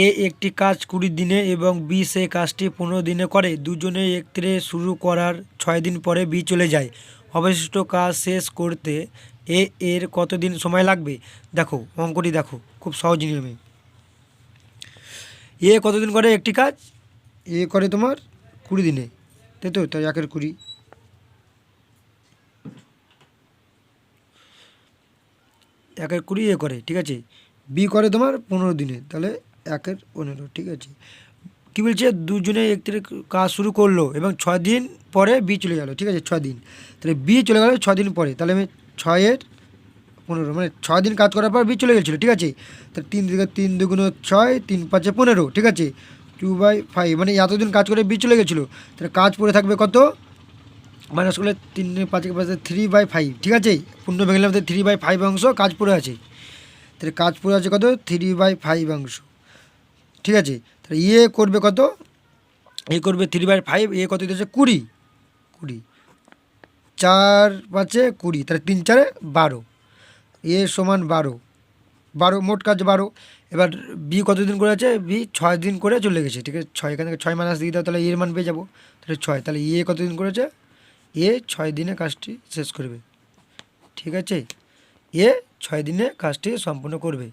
এ একটি কাজ কুড়ি দিনে এবং বি সে কাজটি পনেরো দিনে করে। দুজনে একত্রে শুরু করার ছয় দিন পরে বি চলে যায়। অবশিষ্ট কাজ শেষ করতে এ এর কতদিন সময় লাগবে? দেখো, অঙ্কটি দেখো, খুব সহজ নিয়মে। এ কতদিন করে একটি কাজ? এ করে তোমার কুড়ি দিনে। তাই তো? তাই একের কুড়ি। একের কুড়ি এ করে, ঠিক আছে? বি করে তোমার পনেরো দিনে। তাহলে একের পনেরো, ঠিক আছে? কী বলছে? দুজনে একটি কাজ শুরু করল এবং ছয় দিন পরে বি চলে গেলো, ঠিক আছে? ছয় দিন। তাহলে বি চলে গেলো ছয় দিন পরে। তাহলে আমি ছয়ের পনেরো মানে ছয় দিন কাজ করার পর বি চলে গেছিল, ঠিক আছে? তাহলে তিন দিকে তিন দুগুণ ছয়, তিন পাঁচে পনেরো, ঠিক আছে? টু বাই ফাইভ মানে এতদিন কাজ করে বি চলে গেছিল। তাহলে কাজ পড়ে থাকবে কত? মাইনাস করলে তিন পাঁচ পাঁচে থ্রি বাই ফাইভ ঠিক আছে? পূর্ণ ভেঙে আমাদের থ্রি বাই ফাইভ অংশ কাজ পড়ে আছে। তাহলে কাজ পড়ে আছে কত? থ্রি বাই ফাইভ অংশ। ঠিক আছে? তাহলে ইয়ে করবে কত? এ করবে থ্রি বাই ফাইভ এ কত দিয়েছে? কুড়ি। কুড়ি। চার পাঁচে কুড়ি, তাহলে তিন চারে বারো। এ সমান বারো। বারো, মোট কাজ বারো। এবার বি কতদিন করে আছে? বি ছয় দিন করে চলে গেছে, ঠিক আছে? ছয়, এখান থেকে ছয় মাইনাস দিয়ে দাও, তাহলে এর মান পেয়ে যাব। তাহলে ছয়, তাহলে এ কতদিন করেছে এ ছয় দিনে কাজটি শেষ করবে। ঠিক আছে? এ ছয় দিনে কাজটি সম্পূর্ণ করবে।